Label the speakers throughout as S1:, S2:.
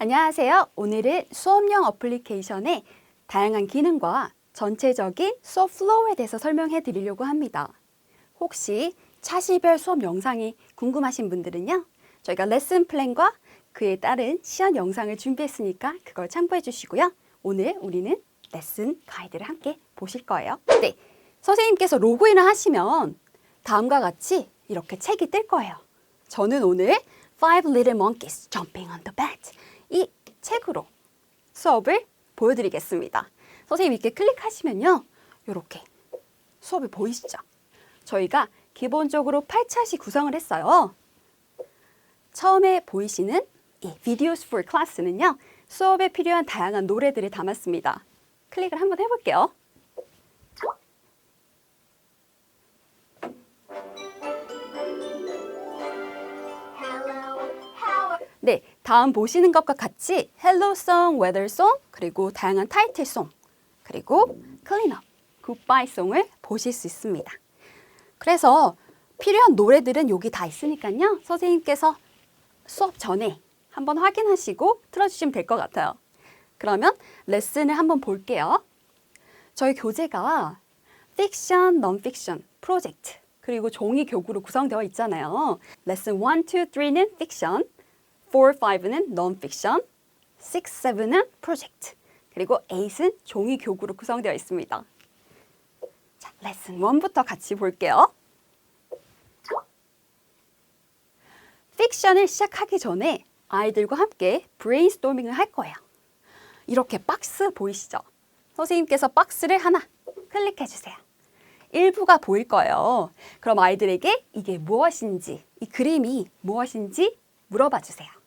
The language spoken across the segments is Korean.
S1: 안녕하세요. 오늘은 수업용 어플리케이션의 다양한 기능과 전체적인 수업 플로우에 대해서 설명해 드리려고 합니다. 혹시 차시별 수업 영상이 궁금하신 분들은요. 저희가 레슨 플랜과 그에 따른 시연 영상을 준비했으니까 그걸 참고해 주시고요. 오늘 우리는 레슨 가이드를 함께 보실 거예요. 네. 선생님께서 로그인을 하시면 다음과 같이 이렇게 책이 뜰 거예요. 저는 오늘 Five Little Monkeys Jumping on the Bed 이 책으로 수업을 보여드리겠습니다. 선생님 이렇게 클릭하시면요. 이렇게 수업이 보이시죠? 저희가 기본적으로 8차시 구성을 했어요. 처음에 보이시는 이 Videos for Class는요. 수업에 필요한 다양한 노래들을 담았습니다. 클릭을 한번 해볼게요. 네, 다음 보시는 것과 같이 헬로송, 웨더송, 그리고 다양한 타이틀송, 그리고 클린업, 굿바이송을 보실 수 있습니다. 그래서 필요한 노래들은 여기 다 있으니까요. 선생님께서 수업 전에 한번 확인하시고 틀어주시면 될 것 같아요. 그러면 레슨을 한번 볼게요. 저희 교재가 픽션, non-fiction, 프로젝트, 그리고 종이 교구로 구성되어 있잖아요. 레슨 1, 2, 3는 픽션, 4, 5는 non-fiction, 6, 7은 프로젝트, 그리고 8은 종이 교구로 구성되어 있습니다. 자, 레슨 1부터 같이 볼게요. 픽션을 시작하기 전에 아이들과 함께 브레인스토밍을 할 거예요. 이렇게 박스 보이시죠? 선생님께서 박스를 하나 클릭해 주세요. 일부가 보일 거예요. 그럼 아이들에게 이게 무엇인지, 이 그림이 무엇인지 물어봐 주세요.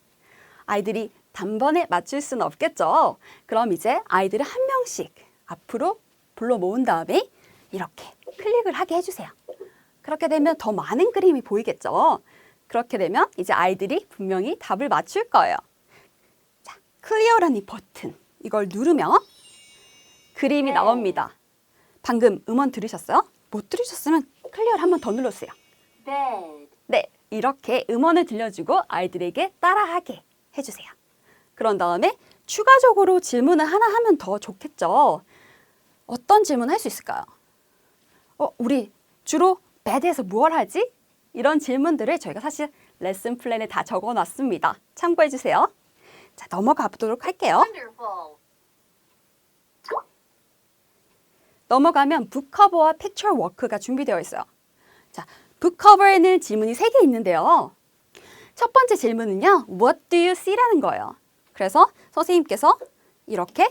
S1: 아이들이 단번에 맞출 수는 없겠죠. 그럼 이제 아이들을 한 명씩 앞으로 불러 모은 다음에 이렇게 클릭을 하게 해주세요. 그렇게 되면 더 많은 그림이 보이겠죠. 그렇게 되면 이제 아이들이 분명히 답을 맞출 거예요. 자, 클리어라는 이 버튼 이걸 누르면 그림이 나옵니다. 방금 음원 들으셨어요? 못 들으셨으면 클리어를 한 번 더 눌러주세요.
S2: bed,
S1: 네, 이렇게 음원을 들려주고 아이들에게 따라하게 해주세요. 그런 다음에 추가적으로 질문을 하나 하면 더 좋겠죠. 어떤 질문 할 수 있을까요? 어, 우리 주로 배드에서 무얼 하지? 이런 질문들을 저희가 사실 레슨 플랜에 다 적어 놨습니다. 참고해 주세요. 자, 넘어가 보도록 할게요. 넘어가면 북커버와 픽처 워크가 준비되어 있어요. 자, 북커버에는 질문이 세 개 있는데요. 첫 번째 질문은요. What do you see?라는 거예요. 그래서 선생님께서 이렇게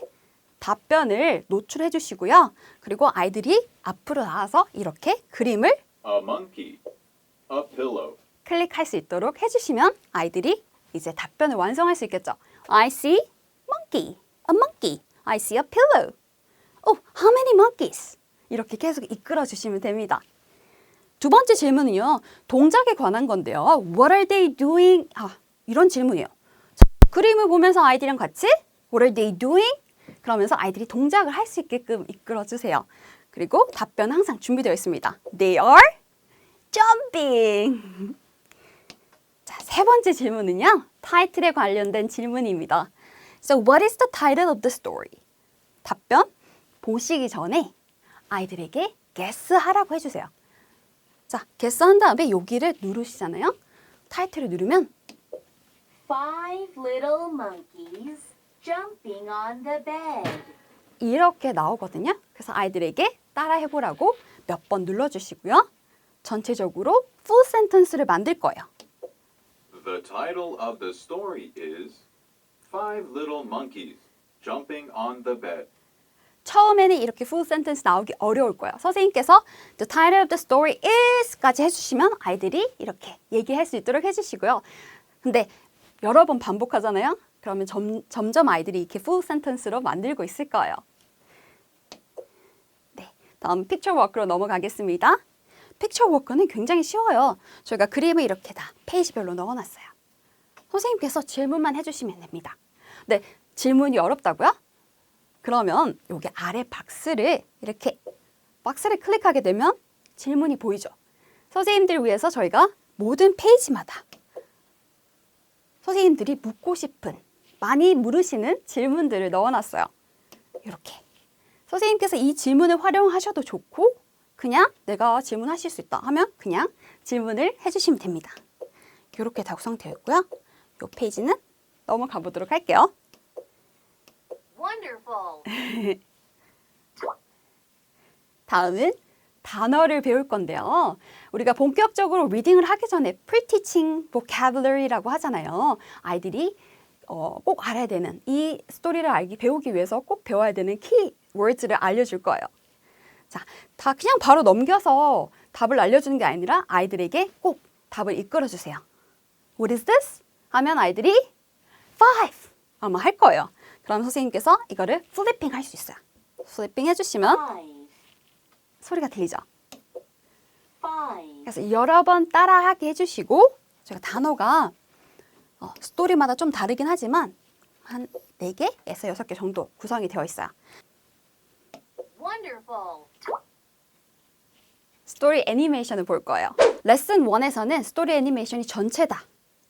S1: 답변을 노출해 주시고요. 그리고 아이들이 앞으로 나와서 이렇게 그림을
S3: A monkey. A pillow.
S1: 클릭할 수 있도록 해주시면 아이들이 이제 답변을 완성할 수 있겠죠. I see monkey, a monkey. I see a pillow. Oh, how many monkeys? 이렇게 계속 이끌어 주시면 됩니다. 두 번째 질문은요. 동작에 관한 건데요. What are they doing? 아, 이런 질문이에요. 자, 그림을 보면서 아이들이랑 같이 What are they doing? 그러면서 아이들이 동작을 할 수 있게끔 이끌어 주세요. 그리고 답변은 항상 준비되어 있습니다. They are jumping. 자, 세 번째 질문은요. 타이틀에 관련된 질문입니다. So what is the title of the story? 답변 보시기 전에 아이들에게 guess 하라고 해주세요. 자, guess 한 다음에 여기를 누르시잖아요. 타이틀을 누르면
S2: five little monkeys jumping on the bed.
S1: 이렇게 나오거든요. 그래서 아이들에게 따라 해 보라고 몇 번 눌러 주시고요. 전체적으로 full sentence를 만들 거예요.
S3: The title of the story is Five Little Monkeys Jumping on the Bed.
S1: 처음에는 이렇게 full sentence 나오기 어려울 거예요. 선생님께서 the title of the story is까지 해주시면 아이들이 이렇게 얘기할 수 있도록 해주시고요. 근데 여러 번 반복하잖아요. 그러면 점, 점점 아이들이 이렇게 full sentence로 만들고 있을 거예요. 네, 다음 picture work로 넘어가겠습니다. picture work는 굉장히 쉬워요. 저희가 그림을 이렇게 다 페이지별로 넣어놨어요. 선생님께서 질문만 해주시면 됩니다. 네, 질문이 어렵다고요? 그러면 여기 아래 박스를 이렇게 박스를 클릭하게 되면 질문이 보이죠. 선생님들 위해서 저희가 모든 페이지마다 선생님들이 묻고 싶은 많이 물으시는 질문들을 넣어놨어요. 이렇게. 선생님께서 이 질문을 활용하셔도 좋고 그냥 내가 질문하실 수 있다 하면 그냥 질문을 해주시면 됩니다. 이렇게 다 구성되어 있고요. 이 페이지는 넘어가 보도록 할게요.
S2: Wonderful.
S1: 다음은 단어를 배울 건데요. 우리가 본격적으로 리딩을 하기 전에 pre-teaching vocabulary라고 하잖아요. 아이들이 어, 꼭 알아야 되는 이 스토리를 알기 배우기 위해서 꼭 배워야 되는 키 words를 알려줄 거예요. 자, 다 그냥 바로 넘겨서 답을 알려주는 게 아니라 아이들에게 꼭 답을 이끌어 주세요. What is this? 하면 아이들이 five 아마 할 거예요. 그럼 선생님께서 이거를 플리핑 할 수 있어요. 플리핑 해주시면
S2: Five.
S1: 소리가 들리죠?
S2: Five.
S1: 그래서 여러 번 따라하게 해주시고 제가 단어가 어, 스토리마다 좀 다르긴 하지만 한 4개에서 6개 정도 구성이 되어 있어요.
S2: Wonderful.
S1: 스토리 애니메이션을 볼 거예요. 레슨 1에서는 스토리 애니메이션이 전체 다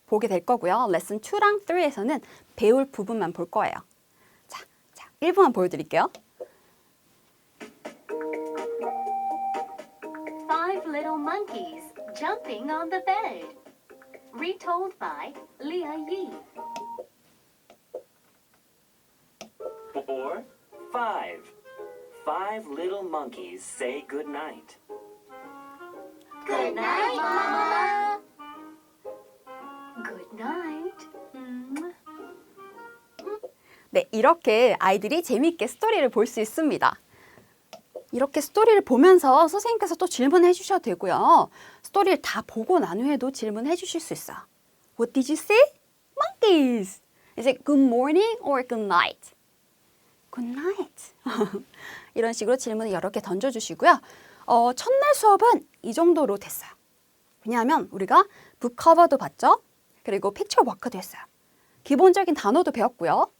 S1: 보게 될 거고요. 레슨 2랑 3에서는 배울 부분만 볼 거예요. 자, 자 1부만 보여드릴게요.
S2: Five little monkeys jumping on the bed. Retold by Leah Yee.
S4: Four, five. Five little monkeys say good night.
S2: Good night, Mama. Good night.
S1: 네, 이렇게 아이들이 재미있게 스토리를 볼 수 있습니다. 이렇게 스토리를 보면서 선생님께서 또 질문해 주셔도 되고요. 스토리를 다 보고 난 후에도 질문해 주실 수 있어요. What did you see? Monkeys. Is it good morning or good night? Good night. 이런 식으로 질문을 여러 개 던져주시고요. 어, 첫날 수업은 이 정도로 됐어요. 왜냐하면 우리가 북커버도 봤죠? 그리고 픽처 워크도 했어요. 기본적인 단어도 배웠고요.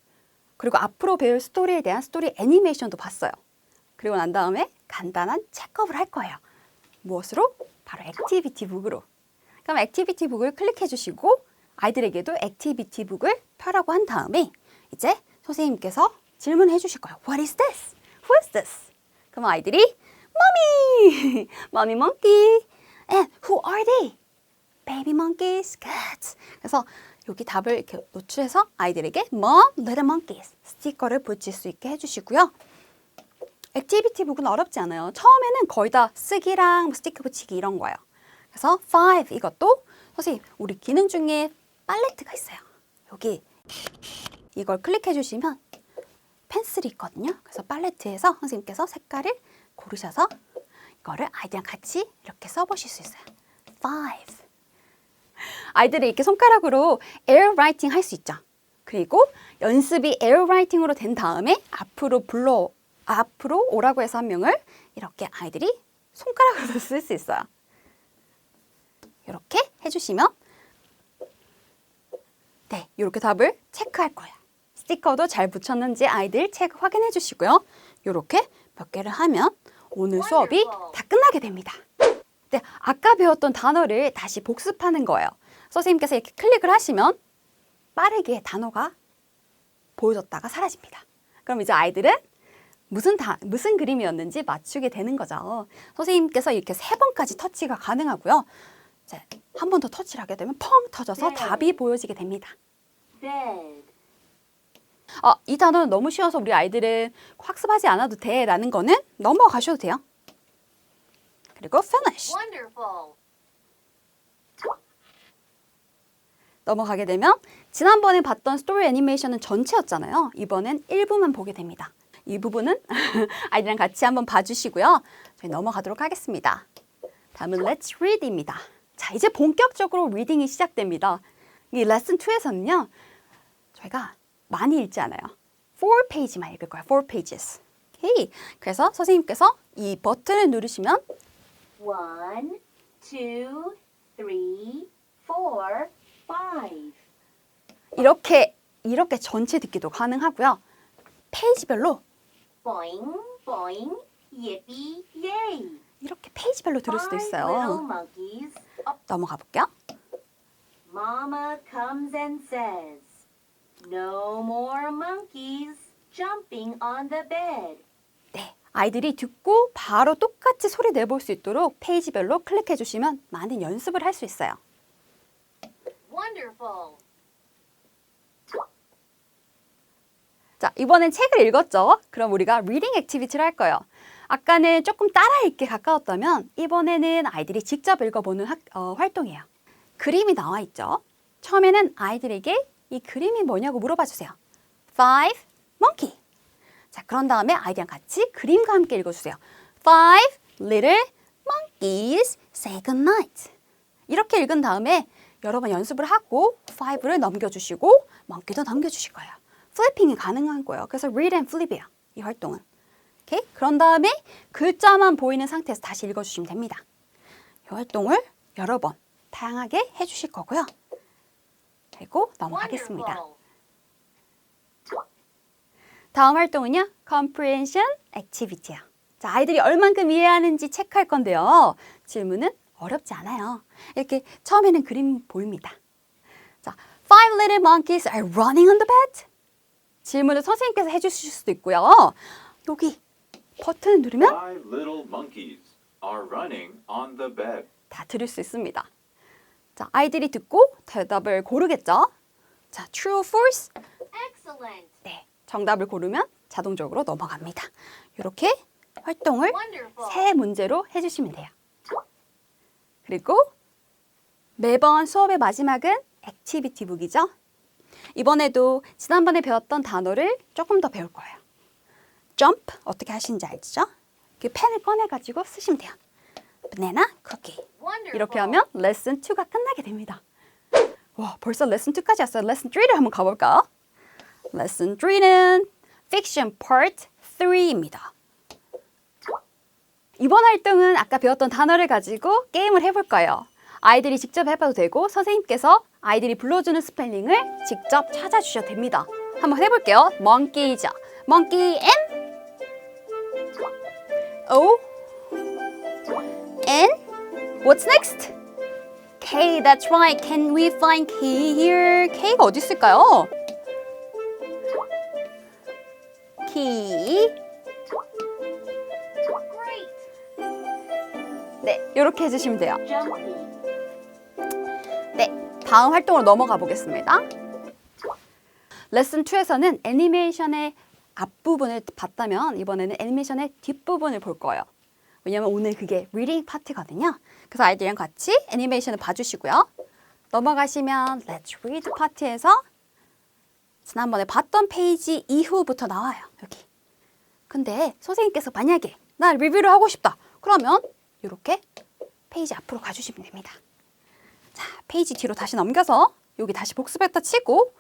S1: 그리고 앞으로 배울 스토리에 대한 스토리 애니메이션도 봤어요. 그리고 난 다음에 간단한 체크업을 할 거예요. 무엇으로? 바로 액티비티 북으로. 그럼 액티비티 북을 클릭해 주시고 아이들에게도 액티비티 북을 펴라고 한 다음에 이제 선생님께서 질문해 주실 거예요. What is this? Who is this? 그럼 아이들이 Mommy! Mommy monkey! And who are they? Baby monkeys. Good. 그래서 여기 답을 이렇게 노출해서 아이들에게 Mom, little monkeys 스티커를 붙일 수 있게 해주시고요. 액티비티 북은 어렵지 않아요. 처음에는 거의 다 쓰기랑 뭐 스티커 붙이기 이런 거예요. 그래서 five 이것도 선생님 우리 기능 중에 팔레트가 있어요. 여기 이걸 클릭해 주시면 펜슬이 있거든요. 그래서 팔레트에서 선생님께서 색깔을 고르셔서 이거를 아이들이랑 같이 이렇게 써보실 수 있어요. five 아이들이 이렇게 손가락으로 에어 라이팅 할 수 있죠. 그리고 연습이 에어 라이팅으로 된 다음에 앞으로 불러 앞으로 오라고 해서 한 명을 이렇게 아이들이 손가락으로 쓸 수 있어요. 이렇게 해주시면 네, 이렇게 답을 체크할 거예요. 스티커도 잘 붙였는지 아이들 체크 확인해 주시고요. 이렇게 몇 개를 하면 오늘 수업이 다 끝나게 됩니다. 네, 아까 배웠던 단어를 다시 복습하는 거예요. 선생님께서 이렇게 클릭을 하시면 빠르게 단어가 보여졌다가 사라집니다. 그럼 이제 아이들은 무슨 다, 무슨 그림이었는지 맞추게 되는 거죠. 선생님께서 이렇게 세 번까지 터치가 가능하고요. 이제 한 번 더 터치를 하게 되면 펑 터져서
S2: 네.
S1: 답이 보여지게 됩니다.
S2: Bed.
S1: 아, 이 단어는 너무 쉬워서 우리 아이들은 학습하지 않아도 돼라는 거는 넘어가셔도 돼요. 그리고 finish.
S2: Wonderful.
S1: 넘어가게 되면 지난번에 봤던 스토리 애니메이션은 전체였잖아요. 이번엔 일부만 보게 됩니다. 이 부분은 아이들이랑 같이 한번 봐주시고요. 저희 넘어가도록 하겠습니다. 다음은 Let's Read입니다. 자, 이제 본격적으로 리딩이 시작됩니다. 이 레슨 2에서는요, 저희가 많이 읽지 않아요. 4페이지만 읽을 거예요. 4 pages. 오케이. 그래서 선생님께서 이 버튼을 누르시면
S2: One, two, three, four, five.
S1: 이렇게 이렇게 전체 듣기도 가능하고요. 페이지별로
S2: Boing, boing, yippee, yay.
S1: 이렇게 페이지별로 들을 수도
S2: Five little
S1: 있어요.
S2: monkeys.
S1: 넘어가 볼게요.
S2: Mama comes and says, No more monkeys jumping on the bed.
S1: 네, 아이들이 듣고 바로 똑같이 소리 내볼 수 있도록 페이지별로 클릭해 주시면 많은 연습을 할 수 있어요.
S2: Wonderful.
S1: 자, 이번엔 책을 읽었죠? 그럼 우리가 리딩 액티비티를 할 거예요. 아까는 조금 따라 읽기에 가까웠다면 이번에는 아이들이 직접 읽어보는 학- 어, 활동이에요. 그림이 나와 있죠? 처음에는 아이들에게 이 그림이 뭐냐고 물어봐 주세요. Five monkey. 자, 그런 다음에 아이들이랑 같이 그림과 함께 읽어주세요. Five little monkeys say good night. 이렇게 읽은 다음에 여러 번 연습을 하고 five를 넘겨주시고 monkey도 넘겨주실 거예요. 플리핑이 가능한 거예요. 그래서 read and flip이에요. 이 활동은. 오케이? 그런 다음에 글자만 보이는 상태에서 다시 읽어주시면 됩니다. 이 활동을 여러 번 다양하게 해주실 거고요. 그리고 넘어가겠습니다. 다음 활동은요. comprehension activity예요. 자, 아이들이 얼만큼 이해하는지 체크할 건데요. 질문은 어렵지 않아요. 이렇게 처음에는 그림 보입니다. 자, five little monkeys are running on the bed. 질문을 선생님께서 해주실 수도 있고요. 여기 버튼을 누르면
S3: Five little monkeys are running on the bed.
S1: 다 들을 수 있습니다. 자, 아이들이 듣고 대답을 고르겠죠. 자, true, false.
S2: Excellent.
S1: 네, 정답을 고르면 자동적으로 넘어갑니다. 이렇게 활동을. 세 문제로 해주시면 돼요. 그리고 매번 수업의 마지막은 액티비티 북이죠. 이번에도 지난번에 배웠던 단어를 조금 더 배울 거예요. jump 어떻게 하시는지 알죠? 그 펜을 꺼내가지고 쓰시면 돼요. banana, cookie.
S2: Wonderful.
S1: 이렇게 하면 레슨 2가 끝나게 됩니다. 와, 벌써 레슨 2까지 왔어요. 레슨 3를 한번 가볼까요? 레슨 3는 fiction part 3입니다. 이번 활동은 아까 배웠던 단어를 가지고 게임을 해볼 거예요. 아이들이 직접 해봐도 되고 선생님께서 아이들이 불러주는 스펠링을 직접 찾아주셔도 됩니다. 한번 해볼게요. monkey죠. monkey M O N What's next? K, that's right. Can we find K here? K가 어디 있을까요?
S2: Great.
S1: 네, 이렇게 해주시면 돼요. 네, 다음 활동으로 넘어가 보겠습니다. 레슨 2에서는 애니메이션의 앞부분을 봤다면 이번에는 애니메이션의 뒷부분을 볼 거예요. 왜냐면 오늘 그게 리딩 파트거든요. 그래서 아이들이랑 같이 애니메이션을 봐주시고요. 넘어가시면 Let's Read 파트에서 지난번에 봤던 페이지 이후부터 나와요. 여기. 근데 선생님께서 만약에 나 리뷰를 하고 싶다. 그러면 이렇게 페이지 앞으로 가주시면 됩니다. 자, 페이지 뒤로 다시 넘겨서 여기 다시 복습했다 치고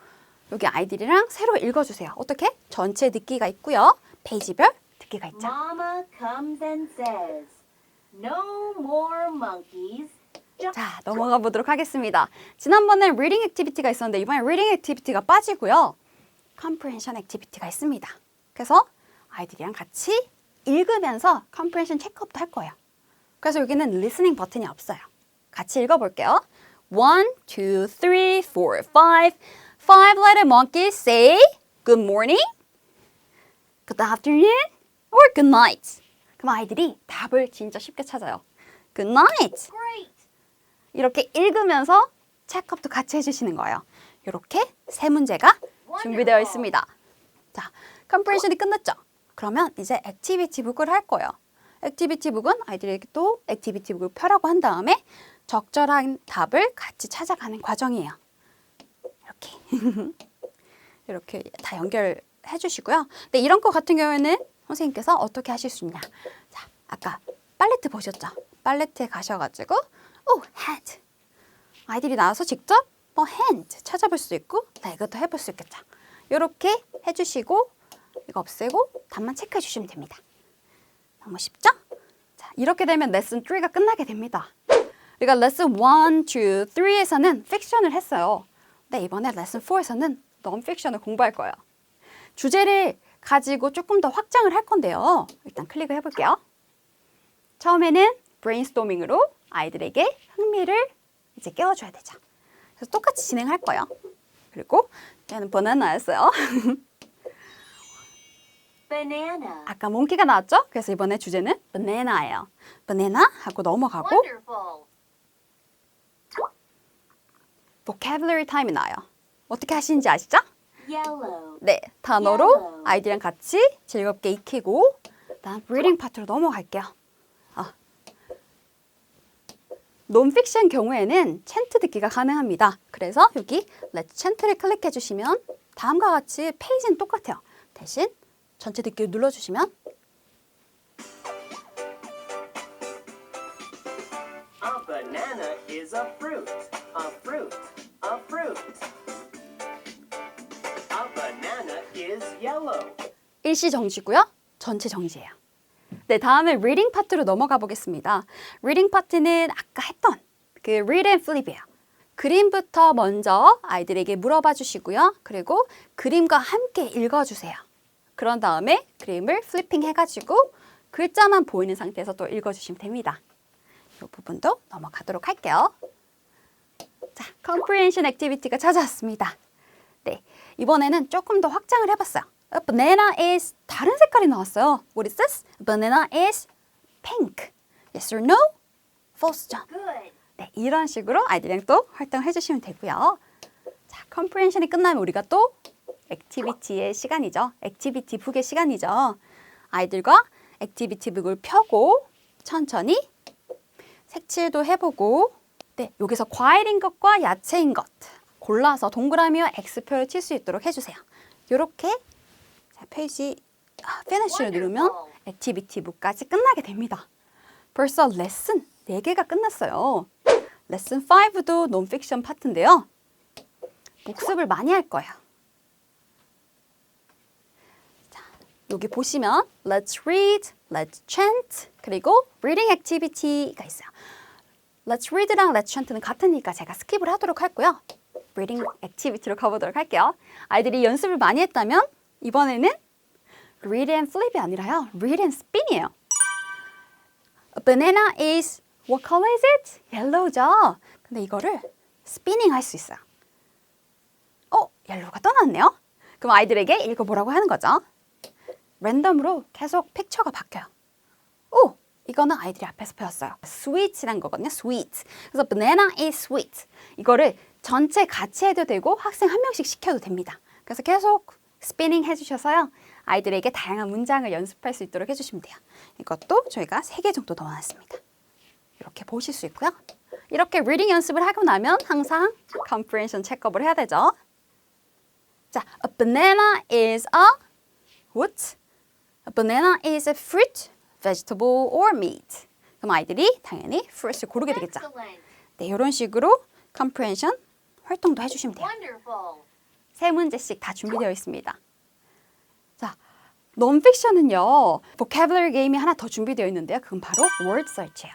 S1: 여기 아이들이랑 새로 읽어주세요. 어떻게? 전체 듣기가 있고요. 페이지별 듣기가 있죠.
S2: Mama comes and says, No more monkeys. Jump.
S1: 자, 넘어가 보도록 하겠습니다. 지난번에 리딩 액티비티가 있었는데 이번에 리딩 액티비티가 빠지고요. 컴프레hen션 액티비티가 있습니다. 그래서 아이들이랑 같이 읽으면서 컴프레hen션 체크업도 할 거예요. 그래서 여기는 리스닝 버튼이 없어요. 같이 읽어 볼게요. One, two, three, four, five. Five little monkeys say good morning, good afternoon, or good night. 그럼 아이들이 답을 진짜 쉽게 찾아요. Good night.
S2: Great.
S1: 이렇게 읽으면서 체크업도 같이 해주시는 거예요. 이렇게 세 문제가 준비되어 있습니다. 자, 컴프레션이 끝났죠? 그러면 이제 액티비티 북을 할 거예요. 액티비티 북은 아이들에게 또 액티비티 북을 펴라고 한 다음에 적절한 답을 같이 찾아가는 과정이에요. 이렇게. 이렇게 다 연결해 주시고요. 근데 이런 거 같은 경우에는 선생님께서 어떻게 하실 수 있냐. 자, 아까 팔레트 보셨죠? 팔레트에 가셔가지고 오, hand. 아이들이 나와서 직접 뭐 hand 찾아볼 수 있고 나 이것도 해볼 수 있겠죠. 이렇게 해주시고 이거 없애고 답만 체크해 주시면 됩니다. 너무 쉽죠? 자, 이렇게 되면 레슨 3가 끝나게 됩니다. 우리가 레슨 1, 2, 3에서는 픽션을 했어요. 근데 이번에 레슨 4에서는 non-fiction을 공부할 거예요. 주제를 가지고 조금 더 확장을 할 건데요. 일단 클릭을 해볼게요. 처음에는 브레인스토밍으로 아이들에게 흥미를 이제 깨워줘야 되죠. 그래서 똑같이 진행할 거예요. 그리고 얘는 바나나였어요.
S2: Banana.
S1: 아까 몽키가 나왔죠? 그래서 이번에 주제는 바나나예요. 바나나 하고 넘어가고
S2: Wonderful.
S1: vocabulary time이 나와요. 어떻게 하시는지 아시죠?
S2: Yellow.
S1: 네, 단어로
S2: Yellow.
S1: 아이들이랑 같이 즐겁게 익히고 다음 리딩 파트로 넘어갈게요. 아. 논픽션 경우에는 챈트 듣기가 가능합니다. 그래서 여기 Let's 챈트를 클릭해 주시면 다음과 같이 페이지는 똑같아요. 대신 전체 듣기를 눌러주시면
S4: A banana is a fruit. A fruit. A fruit. A banana is yellow.
S1: 일시 정지고요. 전체 정지예요. 네, 다음에 리딩 파트로 넘어가 보겠습니다. 리딩 파트는 아까 했던 그 read and flip이에요. 그림부터 먼저 아이들에게 물어봐 주시고요. 그리고 그림과 함께 읽어 주세요. 그런 다음에 그림을 플리핑 해가지고 글자만 보이는 상태에서 또 읽어 주시면 됩니다. 이 부분도 넘어가도록 할게요. 자, comprehension activity가 찾아왔습니다. 네, 이번에는 조금 더 확장을 해봤어요. A banana is 다른 색깔이 나왔어요. What is this? A banana is pink. Yes or no? False죠.
S2: Good.
S1: 네, 이런 식으로 아이들이랑 또 활동을 해주시면 되고요. 자, comprehension이 끝나면 우리가 또 액티비티의 시간이죠. 액티비티 북의 시간이죠. 아이들과 액티비티 북을 펴고 천천히 색칠도 해보고 네, 여기서 과일인 것과 야채인 것 골라서 동그라미와 X표를 칠 수 있도록 해주세요. 이렇게 자, 페이지 아, 피니쉬를 누르면
S2: Wonderful.
S1: 액티비티 북까지 끝나게 됩니다. 벌써 레슨 4개가 끝났어요. 레슨 5도 논픽션 파트인데요. 복습을 많이 할 거예요. 자, 여기 보시면 Let's read, Let's chant, 그리고 reading activity가 있어요. Let's read랑 Let's chant는 같으니까 제가 스킵을 하도록 하고요. reading activity로 가보도록 할게요. 아이들이 연습을 많이 했다면 이번에는 read and flip이 아니라요. read and spin이에요. A banana is what color is it? yellow죠. 근데 이거를 spinning 할 수 있어요. 어, 옐로우가 떠났네요. 그럼 아이들에게 읽어보라고 하는 거죠. 랜덤으로 계속 픽처가 바뀌어요. 오, 이거는 아이들이 앞에서 배웠어요. sweet이란 거거든요. sweet. 그래서 banana is sweet. 이거를 전체 같이 해도 되고 학생 한 명씩 시켜도 됩니다. 그래서 계속 스피닝 해주셔서요. 아이들에게 다양한 문장을 연습할 수 있도록 해주시면 돼요. 이것도 저희가 세 개 정도 넣어놨습니다. 이렇게 보실 수 있고요. 이렇게 리딩 연습을 하고 나면 항상 comprehension 체크업을 해야 되죠. 자, a banana is a what? A banana is a fruit, vegetable or meat. 그럼 아이들이 당연히 fruit을 고르게 되겠죠. 네, 이런 식으로 comprehension 활동도 해주시면 돼요.
S2: Wonderful.
S1: 세 문제씩 다 준비되어 있습니다. 자, 논픽션은요, vocabulary 게임이 하나 더 준비되어 있는데요. 그건 바로 word search예요.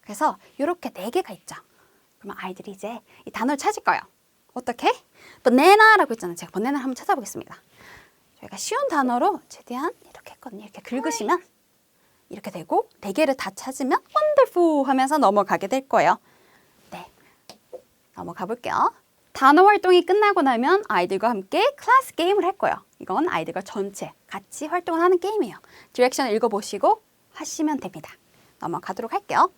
S1: 그래서 이렇게 네 개가 있죠. 그러면 아이들이 이제 이 단어를 찾을 거예요. 어떻게? banana라고 했잖아요. 제가 banana 한번 찾아보겠습니다. 저희가 쉬운 단어로 최대한 이렇게 했거든요. 이렇게 긁으시면 이렇게 되고 네 개를 다 찾으면 wonderful 하면서 넘어가게 될 거예요. 네, 넘어가 볼게요. 단어 활동이 끝나고 나면 아이들과 함께 클래스 게임을 할 거예요. 이건 아이들과 전체 같이 활동을 하는 게임이에요. 디렉션 읽어보시고 하시면 됩니다. 넘어가도록 할게요.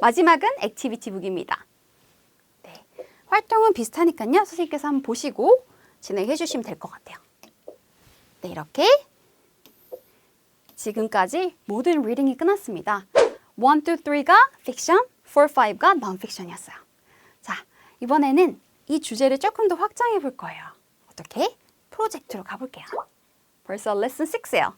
S1: 마지막은 액티비티 북입니다. 네, 활동은 비슷하니까요. 선생님께서 한번 보시고 진행해 주시면 될 것 같아요. 네, 이렇게 지금까지 모든 리딩이 끝났습니다. 1, 2, 3가 픽션, 4, 5가 non-fiction이었어요. 자, 이번에는 이 주제를 조금 더 확장해 볼 거예요. 어떻게? 프로젝트로 가볼게요. 벌써 레슨 6예요.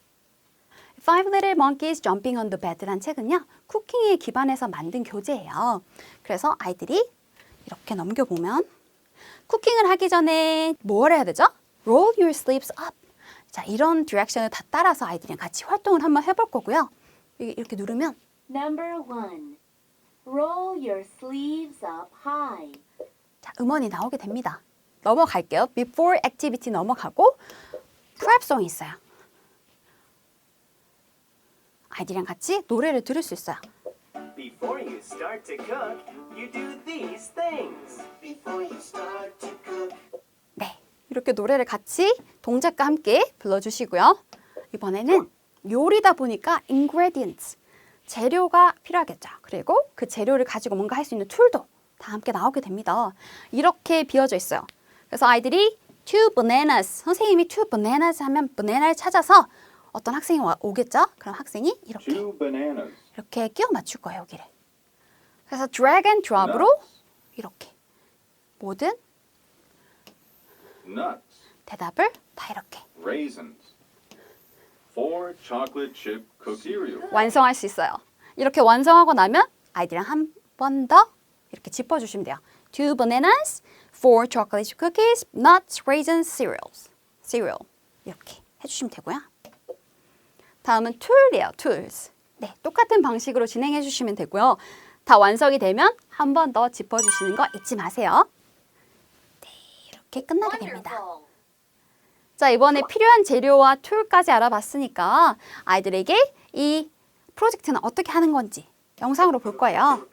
S1: Five Little Monkeys Jumping on the Bed란 책은요, 쿠킹에 기반해서 만든 교재예요. 그래서 아이들이 이렇게 넘겨보면, 쿠킹을 하기 전에 뭘 해야 되죠? Roll your sleeves up. 자, 이런 디렉션을 다 따라서 아이들이랑 같이 활동을 한번 해볼 거고요. 이- 이렇게 누르면
S2: Number one. Roll your sleeves up high.
S1: 자, 음원이 나오게 됩니다. 넘어갈게요. Before activity 넘어가고 프랩송이 있어요. 아이들이랑 같이 노래를 들을 수 있어요.
S4: Before you start to cook, you do these things. Before you start to cook.
S1: 네, 이렇게 노래를 같이 동작과 함께 불러주시고요. 이번에는 요리다 보니까 ingredients, 재료가 필요하겠죠. 그리고 그 재료를 가지고 뭔가 할 수 있는 툴도 다 함께 나오게 됩니다. 이렇게 비어져 있어요. 그래서 아이들이 two bananas, 선생님이 two bananas 하면 바나나를 찾아서 어떤 학생이 와- 오겠죠? 그럼 학생이 이렇게
S3: Two bananas.
S1: 이렇게 끼워 맞출 거예요, 여기를. 그래서 drag and drop으로
S3: Nuts.
S1: 이렇게 모든
S3: Nuts.
S1: 대답을 다 이렇게
S3: Raisins. Four chocolate chip cookie.
S1: 완성할 수 있어요. 이렇게 완성하고 나면 아이들이랑 한 번 더 이렇게 짚어주시면 돼요. Two bananas, four chocolate cookies, nuts, raisins, cereals. cereal 이렇게 해주시면 되고요. 다음은 tool이에요. tools. 네, 똑같은 방식으로 진행해 주시면 되고요. 다 완성이 되면 한 번 더 짚어주시는 거 잊지 마세요. 네, 이렇게 끝나게 됩니다. 자, 이번에 필요한 재료와 툴까지 알아봤으니까 아이들에게 이 프로젝트는 어떻게 하는 건지 영상으로 볼 거예요.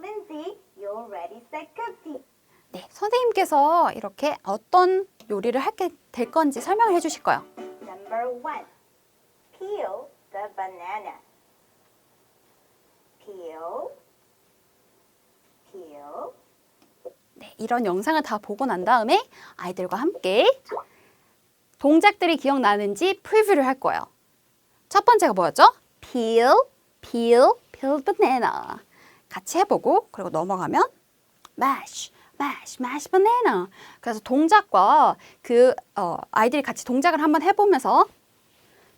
S5: Lindsay. You're ready, set, cookie.
S1: 네, 선생님께서 이렇게 어떤 요리를 하게 될 건지 설명을 해 주실 거예요.
S5: Number one, peel the banana. Peel, peel.
S1: 네, 이런 영상을 다 보고 난 다음에 아이들과 함께 동작들이 기억나는지 프리뷰를 할 거예요. 첫 번째가 뭐였죠? peel, peel, peel banana. 같이 해보고 그리고 넘어가면 mash, mash, mash banana. 그래서 동작과 그 어, 아이들이 같이 동작을 한번 해보면서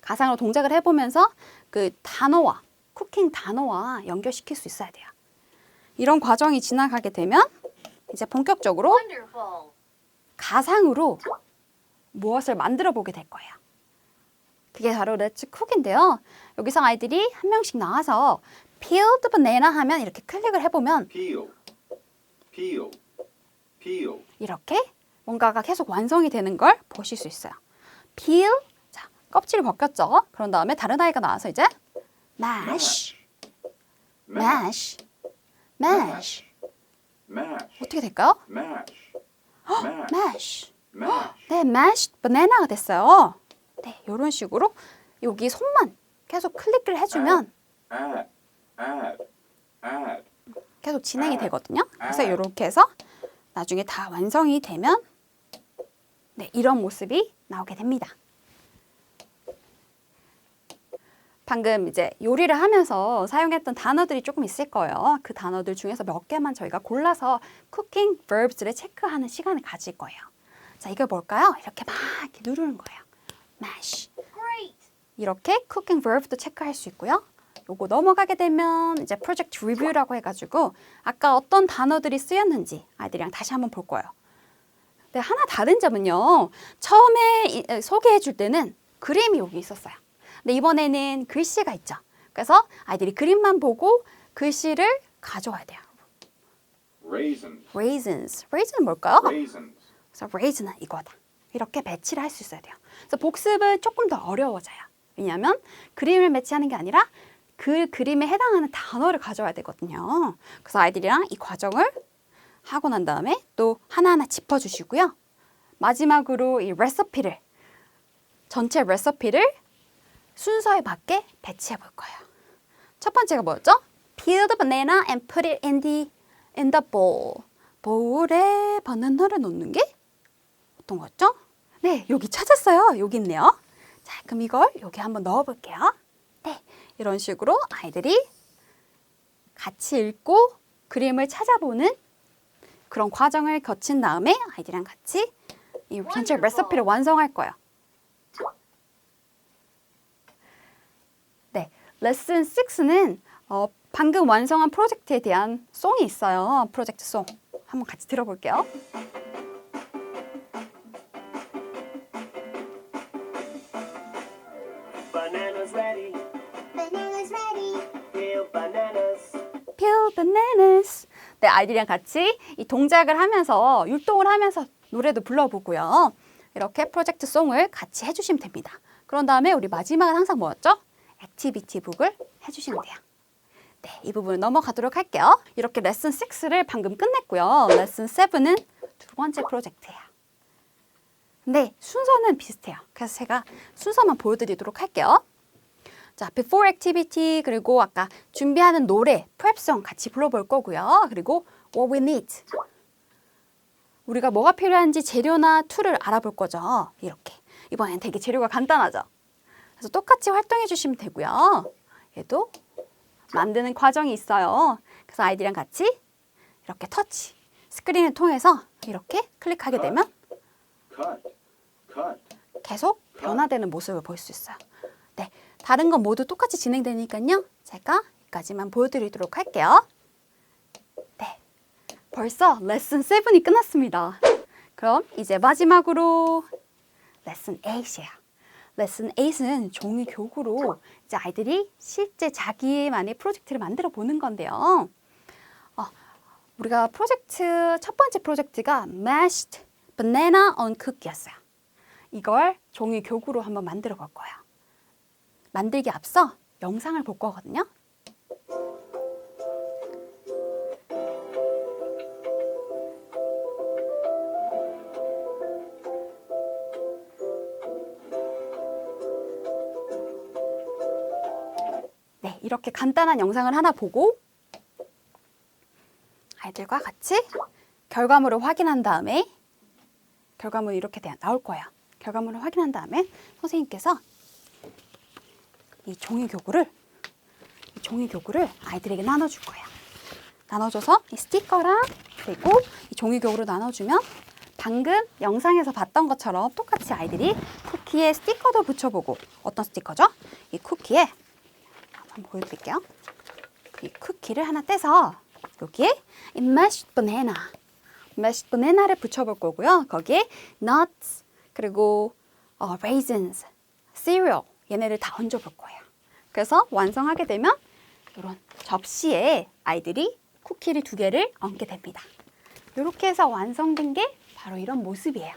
S1: 가상으로 동작을 해보면서 그 단어와 쿠킹 단어와 연결시킬 수 있어야 돼요. 이런 과정이 지나가게 되면 이제 본격적으로
S2: Wonderful.
S1: 가상으로 무엇을 만들어 보게 될 거예요. 그게 바로 렛츠 쿡인데요. 여기서 아이들이 한 명씩 나와서 peeled banana 하면 이렇게 클릭을 해보면
S3: Peel. Peel. Peel.
S1: 이렇게 뭔가가 계속 완성이 되는 걸 보실 수 있어요. peel, 자 껍질을 벗겼죠. 그런 다음에 다른 아이가 나와서 이제 mash, mash, mash
S3: Mash.
S1: 어떻게 될까요?
S3: Mash. Mash.
S1: 네, mashed bana나가 됐어요. 네, 이런 식으로 여기 손만 계속 클릭을 해주면. 계속 진행이
S3: 아.
S1: 되거든요. 그래서
S3: 아.
S1: 이렇게 해서 나중에 다 완성이 되면 네, 이런 모습이 나오게 됩니다. 방금 이제 요리를 하면서 사용했던 단어들이 조금 있을 거예요. 그 단어들 중에서 몇 개만 저희가 골라서 쿠킹 verbs를 체크하는 시간을 가질 거예요. 자, 이게 뭘까요? 이렇게 막 이렇게 누르는 거예요. mash. 이렇게 쿠킹 verb도 체크할 수 있고요. 요거 넘어가게 되면 이제 프로젝트 리뷰라고 해가지고 아까 어떤 단어들이 쓰였는지 아이들이랑 다시 한번 볼 거예요. 근데 하나 다른 점은요. 처음에 이- 소개해 줄 때는 그림이 여기 있었어요. 근데 이번에는 글씨가 있죠. 그래서 아이들이 그림만 보고 글씨를 가져와야 돼요.
S3: Raisins.
S1: raisins. 뭘까요?
S3: Raisins.
S1: 그래서 raisin은 이거다. 이렇게 매치를 할 수 있어야 돼요. 그래서 복습은 조금 더 어려워져요. 왜냐하면 그림을 매치하는 게 아니라 그 그림에 해당하는 단어를 가져와야 되거든요. 그래서 아이들이랑 이 과정을 하고 난 다음에 또 하나하나 짚어주시고요. 마지막으로 이 레시피를 전체 레시피를 순서에 맞게 배치해 볼 거예요. 첫 번째가 뭐였죠? Peel the banana and put it in the in the bowl. 보울에 바나나를 넣는 게 어떤 거였죠? 네, 여기 찾았어요. 여기 있네요. 자, 그럼 이걸 여기 한번 넣어 볼게요. 네, 이런 식으로 아이들이 같이 읽고 그림을 찾아보는 그런 과정을 거친 다음에 아이들이랑 같이 이 전체 레시피를 완성할 거예요. 네, 레슨 6는 어, 방금 완성한 프로젝트에 대한 송이 있어요. 프로젝트 송. 한번 같이 들어볼게요.
S4: Bananas.
S1: 네, 아이들이랑 같이 이 동작을 하면서 율동을 하면서 노래도 불러보고요. 이렇게 프로젝트 송을 같이 해주시면 됩니다. 그런 다음에 우리 마지막은 항상 뭐였죠? 액티비티 북을 해주시면 돼요. 네, 이 부분 넘어가도록 할게요. 이렇게 레슨 6를 방금 끝냈고요. 레슨 7은 두 번째 프로젝트예요. 근데 순서는 비슷해요. 그래서 제가 순서만 보여드리도록 할게요. 자, before activity 그리고 아까 준비하는 노래, prep송 같이 불러볼 거고요. 그리고 what we need. 우리가 뭐가 필요한지 재료나 툴을 알아볼 거죠. 이렇게. 이번엔 되게 재료가 간단하죠. 그래서 똑같이 활동해 주시면 되고요. 얘도 만드는 과정이 있어요. 그래서 아이들이랑 같이 이렇게 터치, 스크린을 통해서 이렇게 클릭하게 되면. 계속 변화되는 모습을 볼 수 있어요. 네, 다른 건 모두 똑같이 진행되니까요. 제가 여기까지만 보여드리도록 할게요. 네, 벌써 레슨 7이 끝났습니다. 그럼 이제 마지막으로 레슨 8이에요. 레슨 8은 종이 교구로 이제 아이들이 실제 자기만의 프로젝트를 만들어 보는 건데요. 어, 우리가 프로젝트 첫 번째 프로젝트가 mashed banana on cookie였어요. 이걸 종이 교구로 한번 만들어 볼 거예요. 만들기 앞서 영상을 볼 거거든요. 네, 이렇게 간단한 영상을 하나 보고 아이들과 같이 결과물을 확인한 다음에 결과물이 이렇게 돼- 나올 거예요. 결과물을 확인한 다음에 선생님께서 이 종이 교구를 이 종이 교구를 아이들에게 나눠줄 거예요. 나눠줘서 이 스티커랑 그리고 이 종이 교구를 나눠주면 방금 영상에서 봤던 것처럼 똑같이 아이들이 쿠키에 스티커도 붙여보고 어떤 스티커죠? 이 쿠키에 한번 보여드릴게요. 이 쿠키를 하나 떼서 여기에 이 mashed banana, mashed banana를 붙여볼 거고요. 거기에 nuts 그리고 어, raisins, cereal 얘네를 다 얹어 볼 거예요. 그래서 완성하게 되면 이런 접시에 아이들이 쿠키를 두 개를 얹게 됩니다. 이렇게 해서 완성된 게 바로 이런 모습이에요.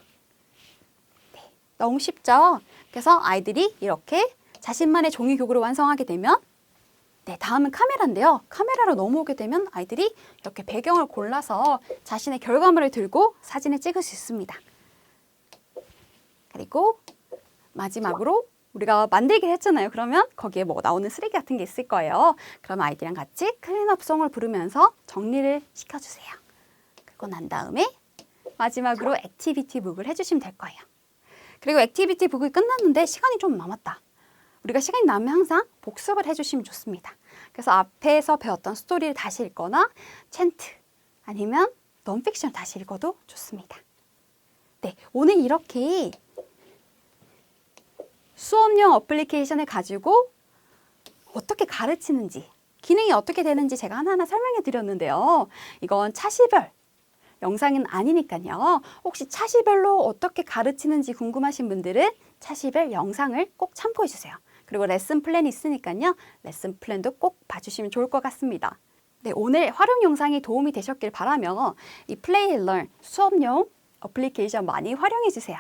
S1: 네, 너무 쉽죠? 그래서 아이들이 이렇게 자신만의 종이 교구를 완성하게 되면 네, 다음은 카메라인데요. 카메라로 넘어오게 되면 아이들이 이렇게 배경을 골라서 자신의 결과물을 들고 사진을 찍을 수 있습니다. 그리고 마지막으로 우리가 만들기를 했잖아요. 그러면 거기에 뭐 나오는 쓰레기 같은 게 있을 거예요. 그럼 아이들이랑 같이 클린업송을 부르면서 정리를 시켜주세요. 그리고 난 다음에 마지막으로 액티비티 북을 해주시면 될 거예요. 그리고 액티비티 북이 끝났는데 시간이 좀 남았다. 우리가 시간이 남으면 항상 복습을 해주시면 좋습니다. 그래서 앞에서 배웠던 스토리를 다시 읽거나 챈트 아니면 넌픽션을 다시 읽어도 좋습니다. 네, 오늘 이렇게 수업용 어플리케이션을 가지고 어떻게 가르치는지, 기능이 어떻게 되는지 제가 하나하나 설명해 드렸는데요. 이건 차시별 영상은 아니니까요. 혹시 차시별로 어떻게 가르치는지 궁금하신 분들은 차시별 영상을 꼭 참고해 주세요. 그리고 레슨 플랜이 있으니까요. 레슨 플랜도 꼭 봐주시면 좋을 것 같습니다. 네, 오늘 활용 영상이 도움이 되셨길 바라며 이 플레이 런 수업용 어플리케이션 많이 활용해 주세요.